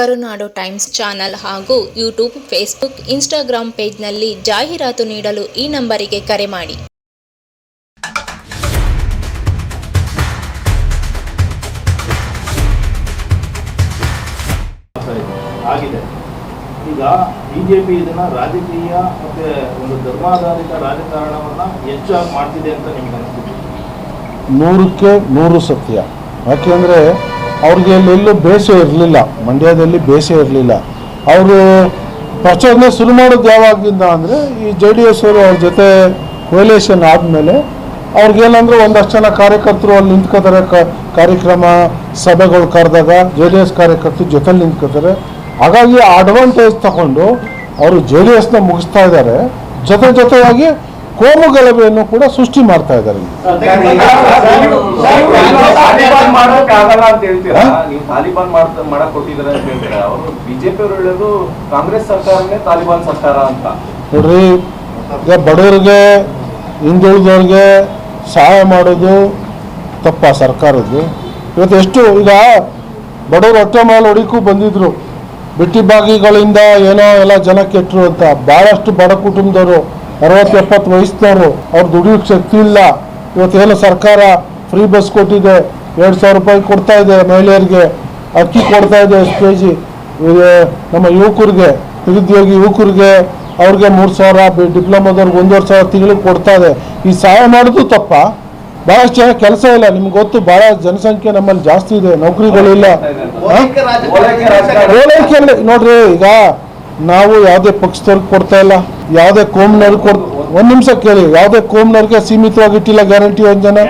ಕರುನಾಡು Times channel ಹಾಗೂ YouTube Facebook Instagram ಪೇಜ್ನಲ್ಲಿ ಜಾಹೀರಾತು ನೀಡಲು ಈ ನಂಬರಿಗೆ ಕರೆ ಮಾಡಿ. ಆಗಿದೆ. ಈಗ ಬಿಜೆಪಿ ಇದನ್ನ ರಾಜಕೀಯ ಮತ್ತೆ ಒಂದು ಧರ್ಮಾಧಾರಿತ ರಾಜಕಾರಣವನ್ನ ಹೆಚ್ಚಾಗಿ ಮಾಡ್ತಿದೆ ಅಂತ ನಿಮ್ಗೆ ಅನಿಸ್ತಿದೆ? ನೂರಕ್ಕೆ ನೂರು ಸತ್ಯ. ಯಾಕೆಂದರೆ ಅವ್ರಿಗೆ ಎಲ್ಲೆಲ್ಲೂ ಬೇಸೆ ಇರಲಿಲ್ಲ. ಮಂಡ್ಯದಲ್ಲಿ ಬೇಸೆ ಇರಲಿಲ್ಲ. ಅವರು ಪ್ರಚೋದನೆ ಶುರು ಮಾಡೋದು ಯಾವಾಗಿಂದ ಅಂದರೆ ಈ ಜೆ ಡಿ ಎಸ್ ಅವರು ಅವ್ರ ಜೊತೆ ಕೊಲೇಷನ್ ಆದಮೇಲೆ ಅವ್ರಿಗೇನಂದ್ರೆ ಒಂದಷ್ಟು ಜನ ಕಾರ್ಯಕರ್ತರು ಅಲ್ಲಿ ನಿಂತ್ಕೋತಾರೆ. ಕಾರ್ಯಕ್ರಮ ಸಭೆಗಳು ಕರೆದಾಗ ಜೆ ಡಿ ಎಸ್ ಕಾರ್ಯಕರ್ತರು ಜೊತೆಲಿ ನಿಂತ್ಕೋತಾರೆ. ಹಾಗಾಗಿ ಅಡ್ವಾಂಟೇಜ್ ತಗೊಂಡು ಅವರು ಜೆ ಡಿ ಎಸ್ನ ಮುಗಿಸ್ತಾ ಇದ್ದಾರೆ. ಜೊತೆ ಜೊತೆಯಾಗಿ ಕೋಮು ಗಲಭೆಯನ್ನು ಕೂಡ ಸೃಷ್ಟಿ ಮಾಡ್ತಾ ಇದ್ದಾರೆ. ನೋಡ್ರಿ ಈಗ ಬಡವರಿಗೆ ಹಿಂದುಳಿದವ್ರಿಗೆ ಸಹಾಯ ಮಾಡೋದು ತಪ್ಪ ಸರ್ಕಾರದ್ದು. ಇವತ್ತು ಎಷ್ಟು ಈಗ ಬಡವರು ಹೊಟ್ಟೆ ಮೇಲೆ ಹೊಡಿಕೂ ಬಂದಿದ್ರು. ಬಿಟ್ಟಿ ಬಾಗಿಗಳಿಂದ ಏನೋ ಎಲ್ಲ ಜನ ಕೆಟ್ಟರು ಅಂತ. ಭಾಳಷ್ಟು ಬಡ ಕುಟುಂಬದವರು ಅರವತ್ತು ಎಪ್ಪತ್ತು ವಯಸ್ಸಿನವರು ಅವ್ರು ದುಡಿಯೋಕ್ಕೆ ಶಕ್ತಿ ಇಲ್ಲ. ಇವತ್ತೇನು ಸರ್ಕಾರ ಫ್ರೀ ಬಸ್ ಕೊಟ್ಟಿದೆ. ಎರಡು ಸಾವಿರ ರೂಪಾಯಿ ಕೊಡ್ತಾ ಇದೆ ಮಹಿಳೆಯರಿಗೆ. ಅಕ್ಕಿ ಕೊಡ್ತಾ ಇದೆ ಎಷ್ಟು ಕೆ ಜಿ. ನಮ್ಮ ಯುವಕರಿಗೆ ನಿರುದ್ಯೋಗಿ ಯುವಕರಿಗೆ ಅವ್ರಿಗೆ ಮೂರು ಸಾವಿರ ಡಿಪ್ಲೊಮಾದವ್ರಿಗೆ ಒಂದೂವರೆ ಸಾವಿರ ತಿಂಗಳಿಗೆ ಕೊಡ್ತಾ ಇದೆ. ಈ ಸಹಾಯ ಮಾಡೋದು ತಪ್ಪ. ಭಾಳಷ್ಟು ಜನ ಕೆಲಸ ಇಲ್ಲ. ನಿಮ್ಗೆ ಗೊತ್ತು ಭಾಳ ಜನಸಂಖ್ಯೆ ನಮ್ಮಲ್ಲಿ ಜಾಸ್ತಿ ಇದೆ. ನೌಕರಿಗಳಿಲ್ಲ ಇಲ್ಲ. ಓಲೈಕೆ ನೋಡ್ರಿ ಈಗ ನಾವು ಯಾವುದೇ ಪಕ್ಷದವ್ರಿಗೆ ಕೊಡ್ತಾ ಇಲ್ಲ. ಯಾವುದೇ ಕೋಮ್ನವ್ರಿಗೆ ಕೊಡ್ ಒಂದ್ ನಿಮಿಷ ಕೇಳಿ. ಯಾವುದೇ ಕೋಮ್ನವ್ರಿಗೆ ಸೀಮಿತವಾಗಿ ಇಟ್ಟಿಲ್ಲ ಗ್ಯಾರಂಟಿ ಯೋಜನೆ.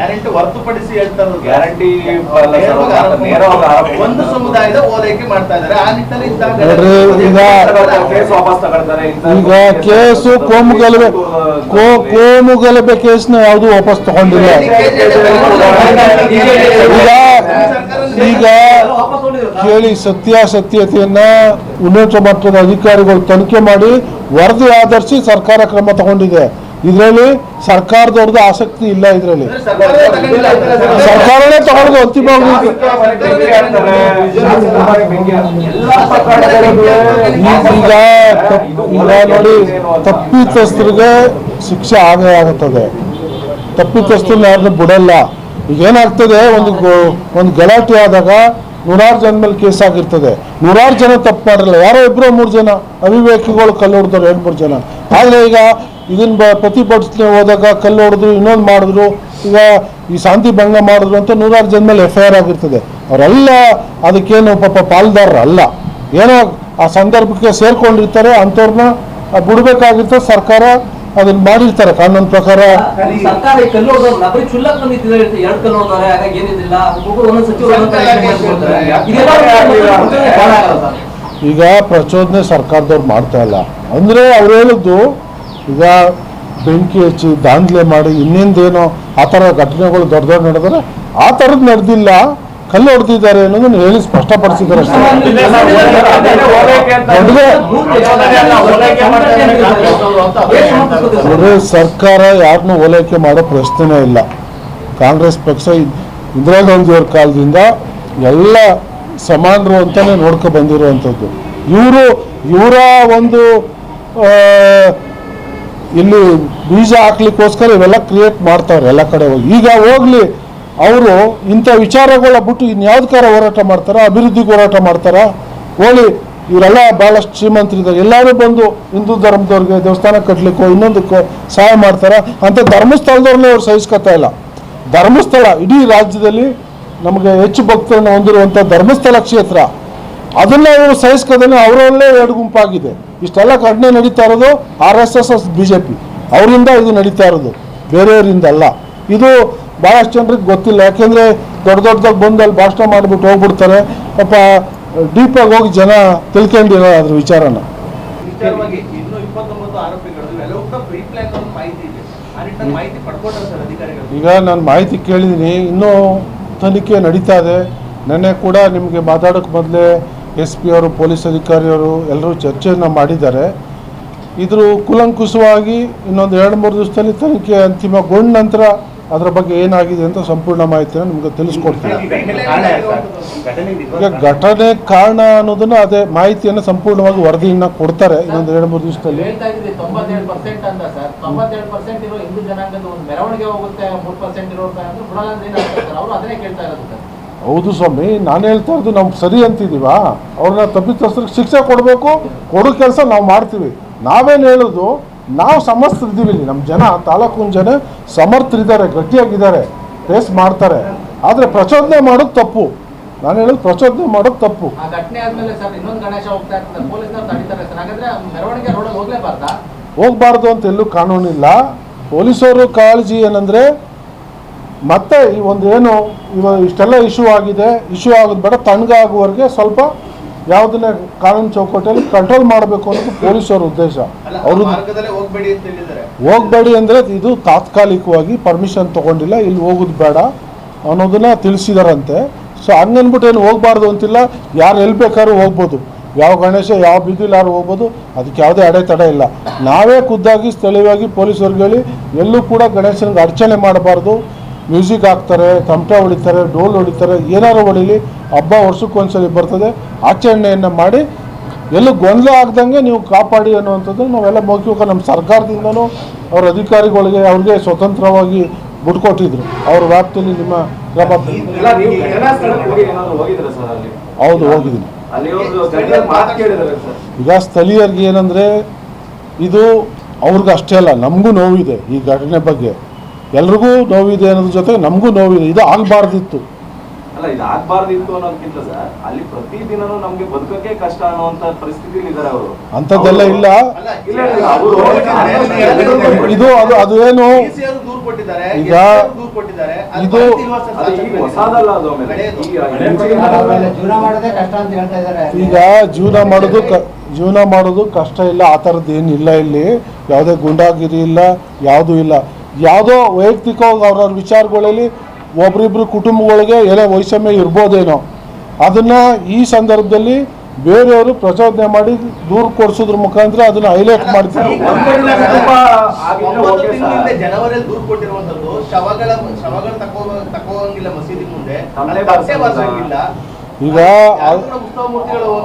ಒಂದು ಸಮುದಾಯದ ಓಲೈಕೆ ಮಾಡ್ತಾ ಇದ್ದಾರೆ. ಆ ನಿಟ್ಟಿನಲ್ಲಿ ಇದ್ದಾಗ ನೋಡ್ರಿ, ಈಗ- ಈಗ ಕೇಸು ಕೋಮು ಗೆಲುವೆ ಕೋ ಕೋಮು ಕೇಸ್ ಕೇಸ್ನ ಯಾವುದು ವಾಪಸ್ ತಗೊಂಡಿಲ್ಲ. ಈಗ ಈಗ ಕೇಳಿ ಸತ್ಯಾಸತ್ಯತೆಯನ್ನ ಉನ್ನತ ಮಟ್ಟದ ಅಧಿಕಾರಿಗಳು ತನಿಖೆ ಮಾಡಿ ವರದಿ ಆಧರಿಸಿ ಸರ್ಕಾರ ಕ್ರಮ ತಗೊಂಡಿದೆ. ಇದರಲ್ಲಿ ಸರ್ಕಾರದವ್ರದ್ದು ಆಸಕ್ತಿ ಇಲ್ಲ ಇದರಲ್ಲಿ. ಸರ್ಕಾರನೇ ತಗೊಂಡು ಅಂತಿಮವಾಗಿ ಈಗ ಈಗ ನೋಡಿ ತಪ್ಪಿತಸ್ಥರಿಗೆ ಶಿಕ್ಷೆ ಆಗೇ ಆಗುತ್ತದೆ. ತಪ್ಪಿತಸ್ಥರನ್ನ ಯಾರನ್ನೂ ಬಿಡಲ್ಲ. ಈಗ ಏನಾಗ್ತದೆ ಒಂದು ಒಂದು ಗಲಾಟೆ ಆದಾಗ ನೂರಾರು ಜನ ಮೇಲೆ ಕೇಸ್ ಆಗಿರ್ತದೆ. ನೂರಾರು ಜನ ತಪ್ಪು ಮಾಡಿರಲ್ಲ. ಯಾರೋ ಇಬ್ಬರು ಮೂರು ಜನ ಅವಿವೇಕಿಗಳು ಕಲ್ಲು ಹೊಡೆದವ್ರು ಎರಡು ಮೂರು ಜನ. ಆದರೆ ಈಗ ಇದನ್ನ ಬ ಪ್ರತಿಭಟನೆ ಹೋದಾಗ ಕಲ್ಲು ಹೊಡೆದ್ರು, ಇನ್ನೊಂದು ಮಾಡಿದ್ರು, ಈಗ ಈ ಶಾಂತಿ ಭಂಗ ಮಾಡಿದ್ರು ಅಂತ ನೂರಾರು ಜನ ಮೇಲೆ ಎಫ್ ಐ ಆರ್ ಆಗಿರ್ತದೆ. ಅವರೆಲ್ಲ ಅದಕ್ಕೇನು ಪಾಪ ಪಾಲ್ದಾರರು ಅಲ್ಲ ಏನೋ ಆ ಸಂದರ್ಭಕ್ಕೆ ಸೇರ್ಕೊಂಡಿರ್ತಾರೆ, ಅಂಥವ್ರನ್ನ ಬಿಡಬೇಕಾಗಿರ್ತದೆ ಸರ್ಕಾರ. ಅದನ್ನ ಮಾಡಿರ್ತಾರೆ. ಕಾನೂನು ಪ್ರಕಾರ. ಈಗ ಪ್ರಚೋದನೆ ಸರ್ಕಾರದವ್ರು ಮಾಡ್ತಾ ಇಲ್ಲ. ಅಂದ್ರೆ ಅವ್ರು ಹೇಳಿದ್ದು ಈಗ ಬೆಂಕಿ ಹಚ್ಚಿ ದಾಂಧಲೆ ಮಾಡಿ ಇನ್ನೇಂದೇನೋ ಆ ಥರ ಘಟನೆಗಳು ದೊಡ್ಡ ದೊಡ್ಡ ನಡೆದರೆ ಆ ಥರದ್ದು ನಡೆದಿಲ್ಲ. ಕಲ್ಲು ಹೊಡೆದಿದ್ದಾರೆ ಅನ್ನೋದನ್ನು ಹೇಳಿ ಸ್ಪಷ್ಟಪಡಿಸಿದ್ದಾರೆ ಅಷ್ಟೇ. ಸರ್ಕಾರ ಯಾರನ್ನೂ ಓಲೈಕೆ ಮಾಡೋ ಪ್ರಶ್ನೆನೇ ಇಲ್ಲ. ಕಾಂಗ್ರೆಸ್ ಪಕ್ಷ ಇಂದಿರಾ ಗಾಂಧಿಯವ್ರ ಕಾಲದಿಂದ ಎಲ್ಲ ಸಮಾನರು ಅಂತಾನೆ ನೋಡ್ಕೊ ಬಂದಿರುವಂಥದ್ದು. ಇವರು, ಇವರ ಒಂದು ಇಲ್ಲಿ ಬೀಜ ಹಾಕ್ಲಿಕ್ಕೋಸ್ಕರ ಇವೆಲ್ಲ ಕ್ರಿಯೇಟ್ ಮಾಡ್ತಾವ್ರೆ ಎಲ್ಲ ಕಡೆ ಹೋಗಿ. ಈಗ ಹೋಗ್ಲಿ ಅವರು ಇಂಥ ವಿಚಾರಗಳ ಬಿಟ್ಟು ಇನ್ಯಾವ್ದಕ್ಕಾರ ಹೋರಾಟ ಮಾಡ್ತಾರೆ, ಅಭಿವೃದ್ಧಿಗೆ ಹೋರಾಟ ಮಾಡ್ತಾರೆ? ಹೋಳಿ, ಇವರೆಲ್ಲ ಭಾಳಷ್ಟು ಶ್ರೀಮಂತರಿದ್ದಾರೆ. ಎಲ್ಲರೂ ಬಂದು ಹಿಂದೂ ಧರ್ಮದವ್ರಿಗೆ ದೇವಸ್ಥಾನ ಕಟ್ಟಲಿಕ್ಕೋ ಇನ್ನೊಂದಕ್ಕೋ ಸಹಾಯ ಮಾಡ್ತಾರೆ? ಅಂತ ಧರ್ಮಸ್ಥಳದವ್ರನ್ನೇ ಅವ್ರು ಸಹಿಸ್ಕೊತಾ ಇಲ್ಲ. ಧರ್ಮಸ್ಥಳ, ಇಡೀ ರಾಜ್ಯದಲ್ಲಿ ನಮಗೆ ಹೆಚ್ಚು ಭಕ್ತರನ್ನು ಹೊಂದಿರುವಂಥ ಧರ್ಮಸ್ಥಳ ಕ್ಷೇತ್ರ, ಅದನ್ನ ಅವರು ಸಹಿಸ್ಕೋದನ್ನ ಅವರಲ್ಲೇ ಎರಡು ಗುಂಪಾಗಿದೆ. ಇಷ್ಟೆಲ್ಲ ಘಟನೆ ನಡೀತಾ ಇರೋದು R S S S B J P. ಅವರಿಂದ ಇದು ನಡೀತಾ ಇರೋದು. ಬೇರೆಯವರಿಂದ ಅಲ್ಲ. ಇದು ಭಾಳಷ್ಟು ಜನರಿಗೆ ಗೊತ್ತಿಲ್ಲ. ಯಾಕೆಂದರೆ ದೊಡ್ಡ ದೊಡ್ಡದಾಗಿ ಬಂದು ಅಲ್ಲಿ ಭಾಷಣ ಮಾಡಿಬಿಟ್ಟು ಹೋಗ್ಬಿಡ್ತಾರೆ. ಪಾಪ ಡೀಪಾಗಿ ಹೋಗಿ ಜನ ತಿಳ್ಕೊಂಡಿರೋ ಅದ್ರ ವಿಚಾರನ. ಈಗ ನಾನು ಮಾಹಿತಿ ಕೇಳಿದ್ದೀನಿ. ಇನ್ನೂ ತನಿಖೆ ನಡೀತಾ ಇದೆ. ನೆನ್ನೆ ಕೂಡ ನಿಮಗೆ ಮಾತಾಡೋಕ್ಕೆ ಮೊದಲೇ ಎಸ್ ಪಿ ಅವರು ಪೊಲೀಸ್ ಅಧಿಕಾರಿಯವರು ಎಲ್ಲರೂ ಚರ್ಚೆಯನ್ನು ಮಾಡಿದ್ದಾರೆ. ಇದ್ರ ಕುಲಂಕುಷವಾಗಿ ಇನ್ನೊಂದು ಎರಡು ಮೂರು ದಿವಸದಲ್ಲಿ ತನಿಖೆ ಅಂತಿಮಗೊಂಡ ನಂತರ ಅದರ ಬಗ್ಗೆ ಏನಾಗಿದೆ ಅಂತ ಸಂಪೂರ್ಣ ಮಾಹಿತಿಯನ್ನು ನಿಮಗೆ ತಿಳಿಸ್ಕೊಡ್ತೀನಿ. ಈಗ ಘಟನೆ ಕಾರಣ ಅನ್ನೋದನ್ನ ಅದೇ ಮಾಹಿತಿಯನ್ನು ಸಂಪೂರ್ಣವಾಗಿ ವರದಿಯನ್ನು ಕೊಡ್ತಾರೆ ಇನ್ನೊಂದು ಎರಡು ಮೂರು ದಿವಸದಲ್ಲಿ. ಹೌದು ಸ್ವಾಮಿ ನಾನು ಹೇಳ್ತಾ ಇರೋದು ನಮ್ಗೆ ಸರಿ ಅಂತಿದ್ದೀವ ಅವ್ರನ್ನ ತಪ್ಪಿತಸ್ಥರಿಗೆ ಶಿಕ್ಷೆ ಕೊಡಬೇಕು ಕೊಡೋ ಕೆಲಸ ನಾವು ಮಾಡ್ತೀವಿ. ನಾವೇನು ಹೇಳೋದು? ನಾವು ಸಮರ್ಥರಿದ್ದೀವಿ ಇಲ್ಲಿ. ನಮ್ಮ ಜನ ತಾಲೂಕಿನ ಜನ ಸಮರ್ಥರಿದ್ದಾರೆ ಗಟ್ಟಿಯಾಗಿದ್ದಾರೆ ಫೇಸ್ ಮಾಡ್ತಾರೆ. ಆದರೆ ಪ್ರಚೋದನೆ ಮಾಡೋದು ತಪ್ಪು. ನಾನು ಹೇಳೋದು ಪ್ರಚೋದನೆ ಮಾಡೋದು ತಪ್ಪು. ಹೋಗಬಾರ್ದು ಅಂತ ಎಲ್ಲೂ ಕಾನೂನಿಲ್ಲ. ಪೊಲೀಸರು ಕಾಳಜಿ ಏನಂದರೆ ಮತ್ತೆ ಈ ಒಂದು ಏನು ಇವಾಗ ಇಷ್ಟೆಲ್ಲ ಇಶ್ಯೂ ಆಗಿದೆ. ಇಶ್ಯೂ ಆಗೋದು ಬೇಡ ತಣ್ಣಗಾಗುವವರೆಗೆ ಸ್ವಲ್ಪ ಯಾವುದನ್ನ ಕಾನೂನು ಚೌಕಟ್ಟಲ್ಲಿ ಕಂಟ್ರೋಲ್ ಮಾಡಬೇಕು ಅನ್ನೋದು ಪೊಲೀಸರ ಉದ್ದೇಶ. ಅವರು ಹೋಗ್ಬೇಡಿ ಅಂದರೆ ಇದು ತಾತ್ಕಾಲಿಕವಾಗಿ ಪರ್ಮಿಷನ್ ತಗೊಂಡಿಲ್ಲ ಇಲ್ಲಿ ಹೋಗೋದು ಬೇಡ ಅನ್ನೋದನ್ನ ತಿಳಿಸಿದಾರಂತೆ. ಸೊ ಹಂಗನ್ಬಿಟ್ಟು ಏನು ಹೋಗ್ಬಾರ್ದು ಅಂತಿಲ್ಲ ಯಾರು ಎಲ್ಲಿ ಬೇಕಾದ್ರೂ ಹೋಗ್ಬೋದು. ಯಾವ ಗಣೇಶ ಯಾವ ಬೀದಿಲಿ ಯಾರು ಹೋಗ್ಬೋದು ಅದಕ್ಕೆ ಯಾವುದೇ ಅಡೆತಡೆ ಇಲ್ಲ. ನಾವೇ ಖುದ್ದಾಗಿ ಸ್ಥಳೀಯವಾಗಿ ಪೊಲೀಸರಿಗೆ ಹೇಳಿ ಎಲ್ಲೂ ಕೂಡ ಗಣೇಶನಿಗೆ ಅರ್ಚನೆ ಮಾಡಬಾರ್ದು. ಮ್ಯೂಸಿಕ್ ಹಾಕ್ತಾರೆ ತಮಟೆ ಹೊಡಿತಾರೆ ಡೋಲ್ ಹೊಡಿತಾರೆ ಏನಾರು ಹೊಡಿಲಿ ಹಬ್ಬ ವರ್ಷಕ್ಕೊಂದ್ಸಲಿ ಬರ್ತದೆ. ಆಚರಣೆಯನ್ನು ಮಾಡಿ ಎಲ್ಲೂ ಗೊಂದಲ ಆಗ್ದಂಗೆ ನೀವು ಕಾಪಾಡಿ ಅನ್ನುವಂಥದ್ದು ನಾವೆಲ್ಲ ಮೌಖಿಕ ನಮ್ಮ ಸರ್ಕಾರದಿಂದನೂ ಅವ್ರ ಅಧಿಕಾರಿಗಳಿಗೆ ಅವ್ರಿಗೆ ಸ್ವತಂತ್ರವಾಗಿ ಬಿಟ್ಕೊಟ್ಟಿದ್ರು. ಅವ್ರ ವ್ಯಾಪ್ತಿಯಲ್ಲಿ ನಿಮ್ಮ ಹೌದು ಹೋಗಿದ್ದೀನಿ. ಈಗ ಸ್ಥಳೀಯರಿಗೆ ಏನಂದರೆ ಇದು ಅವ್ರಿಗೆ ಅಷ್ಟೇ ಅಲ್ಲ ನಮಗೂ ನೋವಿದೆ ಈ ಘಟನೆ ಬಗ್ಗೆ. ಎಲ್ರಿಗೂ ನೋವಿದೆ ಅನ್ನೋದ್ರ ಜೊತೆ ನಮಗೂ ನೋವಿದೆ. ಇದು ಆಗಬಾರ್ದಿತ್ತು. ಅಲ್ಲ ಇದು ಆಗ್ಬಾರ್ದಿತ್ತು ಅನ್ನೋದಕ್ಕಿಂತ ಸರ್ ಅಲ್ಲಿ ಪ್ರತಿದಿನನೂ ನಮ್ಗೆ ಬದುಕಕ್ಕೆ ಕಷ್ಟ ಅನ್ನುವಂತ ಪರಿಸ್ಥಿತಿಯಲ್ಲಿ ಇದಾರೆ ಅವರು. ಅಂತದ್ದೆಲ್ಲ ಇಲ್ಲ. ಇಲ್ಲ ಇಲ್ಲ ಅವರು ಇದು ಅದು ಅದು ಏನು ದೂರು ಕೊಟ್ಟಿದ್ದಾರೆ ಈಗ ದೂರು ಕೊಟ್ಟಿದ್ದಾರೆ ಇದು ಹೊಸದಲ್ಲ ಅದು ಜೀವನ ಮಾಡೋದೇ ಕಷ್ಟ ಅಂತ ಹೇಳ್ತಾ ಇದ್ದಾರೆ. ಈಗ ಜೀವನ ಮಾಡೋದು ಜೀವನ ಮಾಡೋದು ಕಷ್ಟ ಇಲ್ಲ ಆ ಥರದ್ದು ಏನು ಇಲ್ಲ ಇಲ್ಲಿ. ಯಾವುದೇ ಗುಂಡಾಗಿರಿ ಇಲ್ಲ ಯಾವುದೂ ಇಲ್ಲ. ಯಾವುದೋ ವೈಯಕ್ತಿಕವಾಗಿ ಅವ್ರವ್ರ ವಿಚಾರಗಳಲ್ಲಿ ಒಬ್ರಿಬ್ರು ಕುಟುಂಬಗಳಿಗೆ ಎಲೆ ವೈಷಮ್ಯ ಇರ್ಬೋದೇನೋ. ಅದನ್ನು ಈ ಸಂದರ್ಭದಲ್ಲಿ ಬೇರೆಯವರು ಪ್ರಚೋದನೆ ಮಾಡಿ ದೂರು ಕೊಡಿಸೋದ್ರ ಮುಖಾಂತರ ಅದನ್ನು ಹೈಲೈಟ್ ಮಾಡ್ತಾರೆ. ಈಗ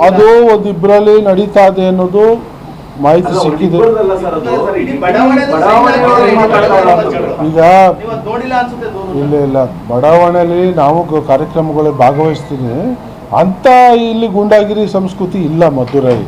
ಅದು ಒಂದಿಬ್ಬರಲ್ಲಿ ನಡೀತಾ ಇದೆ ಅನ್ನೋದು ಮಾಹಿತಿ ಸಿಕ್ಕಿದೆ. ಈಗ ನೀವು ಅದ್ ಅನ್ಸುತ್ತೆ ಇಲ್ಲ ಇಲ್ಲ. ಬಡಾವಣೆಯಲ್ಲಿ ನಾವು ಕಾರ್ಯಕ್ರಮಗಳಲ್ಲಿ ಭಾಗವಹಿಸ್ತೀನಿ. ಅಂತ ಇಲ್ಲಿ ಗುಂಡಾಗಿರಿ ಸಂಸ್ಕೃತಿ ಇಲ್ಲ ಮಧುರೈ.